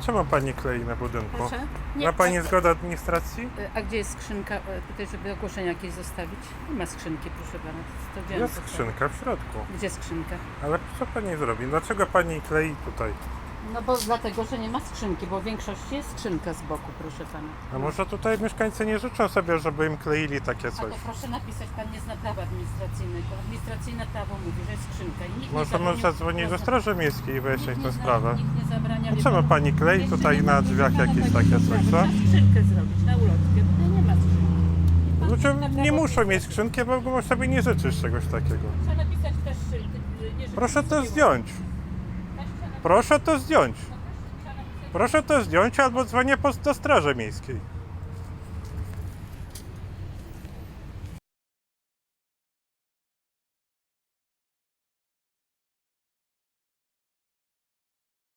Czemu pani klei na budynku? Proszę? Nie, Ma pani zgodę administracji? a gdzie jest skrzynka e, tutaj, żeby ogłoszenie jakieś zostawić? Nie ma skrzynki, proszę pana. To gdzie Jest skrzynka w środku. Gdzie skrzynka? Ale co pani zrobi? Dlaczego pani klei tutaj? No bo dlatego, że nie ma skrzynki, bo w większości jest skrzynka z boku, proszę pana. A może tutaj mieszkańcy nie życzą sobie, żeby im kleili takie A coś? to proszę napisać, pan nie zna prawa administracyjnego. Administracyjne prawo mówi, że jest skrzynka Możemy zabrania- zadzwonić do Straży Miejskiej i wyjaśnić tę sprawę. Nikt nie zabrania. A wie czemu pan- pani klei Jeszcze tutaj nie na ma- drzwiach nie ma jakieś takiej takie coś, sprawy. co? Trzeba skrzynkę zrobić na ulotkę, tutaj nie ma skrzynki. Ludzie prawo nie muszą mieć skrzynki, bo bo sobie nie życzysz czegoś takiego. Trzeba napisać też szyld, y, Proszę to zdjąć. trzeba napisać- Proszę to zdjąć. no Proszę to zdjąć albo dzwonię po- do Straży Miejskiej.